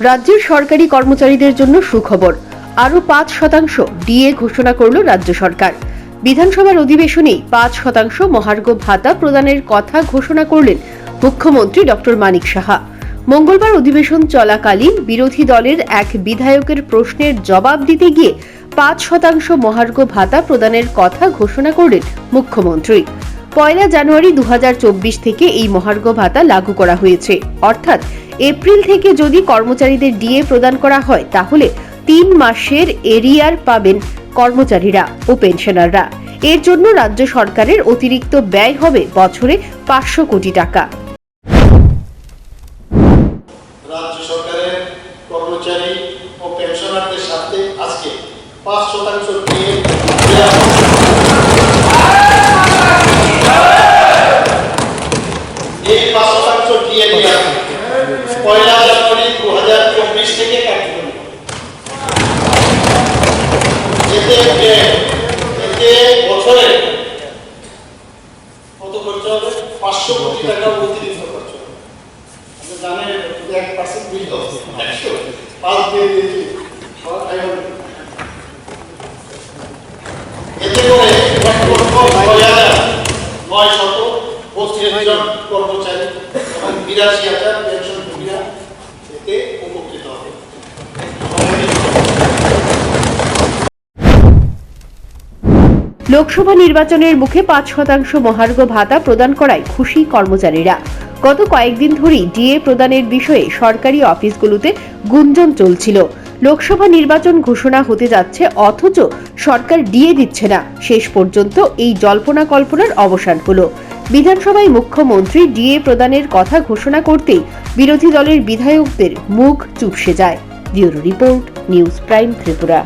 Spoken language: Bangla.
রাজ্যের সরকারি কর্মচারীদের জন্য সুখবর। আরও পাঁচ শতাংশ ডিএ ঘোষণা করল রাজ্য সরকার। বিধানসভার অধিবেশনেই পাঁচ শতাংশ মহার্ঘ ভাতা প্রদানের কথা ঘোষণা করলেন মুখ্যমন্ত্রী ডক্টর মানিক সাহা। মঙ্গলবার অধিবেশন চলাকালীন বিরোধী দলের এক বিধায়কের প্রশ্নের জবাব দিতে গিয়ে পাঁচ শতাংশ মহার্ঘ ভাতা প্রদানের কথা ঘোষণা করলেন মুখ্যমন্ত্রী। পয়লা জানুয়ারি দু হাজার চব্বিশ থেকে এই মহার্ঘ ভাতা লাগু করা হয়েছে। অর্থাৎ এপ্রিল থেকে যদি কর্মচারীদের ডিএ প্রদান করা হয়, তাহলে তিন মাসের এরিয়ার পাবেন কর্মচারীরা ও পেনশনাররা। এর জন্য রাজ্য সরকারের অতিরিক্ত ব্যয় হবে বছরে পাঁচশো কোটি টাকা। কর্মচারী ও পেনশনারদের সাথে আজকে পাঁচ শতাংশ পয়লা জানুয়ারি দু হাজার চব্বিশ থেকে কার্যকরী। হবে। এতে এতে বছরে কত খরচ হবে? পাঁচশো কোটি টাকা অতিরিক্ত খরচ হবে। জানেন কর্মচারী এবং বিরাশি হাজার উপকৃত হবে? লোকসভা নির্বাচনের মুখে পাঁচ শতাংশ মহার্ঘ ভাতা প্রদান করায় খুশি কর্মচারীরা। গত কয়েকদিন ধরেই ডিএ প্রদানের বিষয়ে সরকারি অফিসগুলোতে গুঞ্জন চলছিল। লোকসভা নির্বাচন ঘোষণা হতে যাচ্ছে, অথচ সরকার ডিএ দিচ্ছে না। শেষ পর্যন্ত এই জল্পনা কল্পনার অবসান হলো বিধানসভায় মুখ্যমন্ত্রী ডিএ প্রদানের কথা ঘোষণা করতেই বিরোধী দলের বিধায়কদের মুখ চুপসে যায়। Bureau report, news prime Tripura.